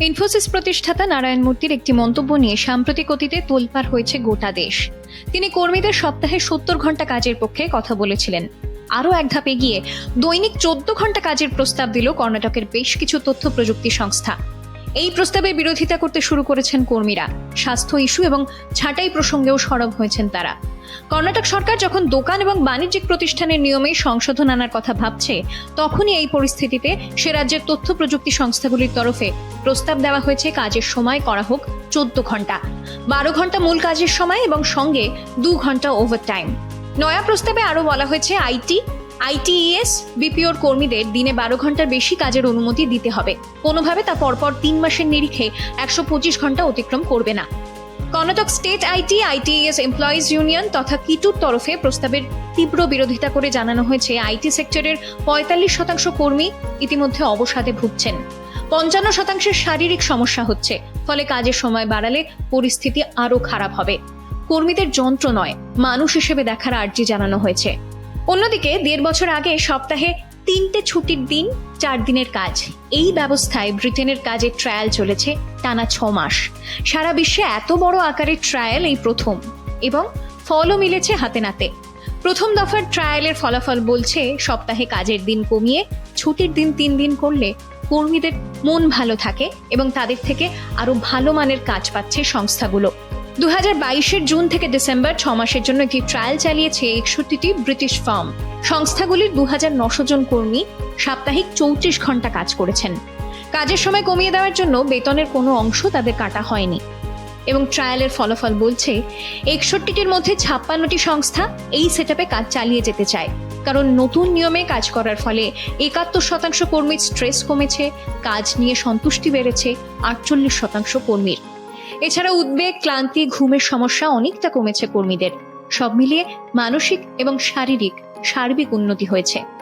ইনফোসিস প্রতিষ্ঠাতা নারায়ণ মূর্তির একটি মন্তব্য নিয়ে সাম্প্রতিক অতীতে তোলপার হয়েছে গোটা দেশ। তিনি কর্মীদের সপ্তাহে সত্তর ঘণ্টা কাজের পক্ষে কথা বলেছিলেন। আরও এক ধাপে গিয়ে দৈনিক চোদ্দ ঘণ্টা কাজের প্রস্তাব দিল কর্ণাটকের বেশ কিছু তথ্য প্রযুক্তি সংস্থা। এই প্রস্তাবের বিরোধিতা করতে শুরু করেছেন কর্মীরা, স্বাস্থ্য ইস্যু এবং ছাঁটাই প্রসঙ্গেও সরব হয়েছেন তারা। কর্ণাটক সরকার যখন দোকান এবং বাণিজ্যিক প্রতিষ্ঠানের নিয়মে সংশোধন আনার কথা ভাবছে, তখনই এই পরিস্থিতিতে সে রাজ্যের তথ্য প্রযুক্তি সংস্থাগুলির তরফে প্রস্তাব দেওয়া হয়েছে, কাজের সময় করা হোক চোদ্দ ঘণ্টা। বারো ঘণ্টা মূল কাজের সময় এবং সঙ্গে দু ঘণ্টা ওভারটাইম নয়া প্রস্তাবে আরও বলা হয়েছে, আইটি আইটিইএস, বিপিওর কর্মীদের দিনে বারো ঘণ্টার বেশি কাজের অনুমতি দিতে হবে। কোনোভাবে তা পরপর তিন মাসের নিরিখে একশো পঁচিশ ঘণ্টা অতিক্রম করবে না। Karnataka state IT ITES employees union তথা কিটুর তরফে প্রস্তাবের তীব্র বিরোধিতা করে জানানো হয়েছে আইটি সেক্টরের পঁয়তাল্লিশ শতাংশ কর্মী ইতিমধ্যে অবসাদে ভুগছেন। পঞ্চান্ন শতাংশের শারীরিক সমস্যা হচ্ছে, ফলে কাজের সময় বাড়ালে পরিস্থিতি আরও খারাপ হবে। কর্মীদের যন্ত্র নয় মানুষ হিসেবে দেখার আর্জি জানানো হয়েছে। অন্যদিকে দেড় বছর আগে সপ্তাহে তিনটে ছুটির দিন, চার দিনের কাজ। এই ব্যবস্থায় ব্রিটেনের কাজের ট্রায়াল চলেছে টানা ছ মাস। সারা বিশ্বে এত বড় আকারের ট্রায়াল এই প্রথম এবং ফলও মিলেছে হাতে নাতে। প্রথম দফার ট্রায়ালের ফলাফল বলছে সপ্তাহে কাজের দিন কমিয়ে ছুটির দিন তিন দিন করলে কর্মীদের মন ভালো থাকে এবং তাদের থেকে আরও ভালো মানের কাজ পাচ্ছে সংস্থাগুলো। দু হাজার জুন থেকে ডিসেম্বর ছ মাসের জন্য একটি ট্রায়াল চালিয়েছে একষট্টিটি ব্রিটিশ ফার্ম। সংস্থাগুলির দু হাজার নশো জন কর্মী সাপ্তাহিক চৌত্রিশ ঘণ্টা কাজ করেছেন। কাজের সময় কমিয়ে দেওয়ার জন্য বেতনের কোনো অংশ তাদের কাটা হয়নি। এবং ট্রায়ালের ফলাফল বলছে, একষট্টিটির মধ্যে ছাপ্পান্নটি সংস্থা এই সেটআপে কাজ চালিয়ে যেতে চায়। কারণ নতুন নিয়মে কাজ করার ফলে একাত্তর শতাংশ কর্মীর স্ট্রেস কমেছে, কাজ নিয়ে সন্তুষ্টি বেড়েছে আটচল্লিশ শতাংশ কর্মীর। এছাড়া উদ্বেগ, ক্লান্তি, ঘুমের সমস্যা অনেকটা কমেছে কর্মীদের। সব মিলিয়ে মানসিক এবং শারীরিক সার্বিক উন্নতি হয়েছে।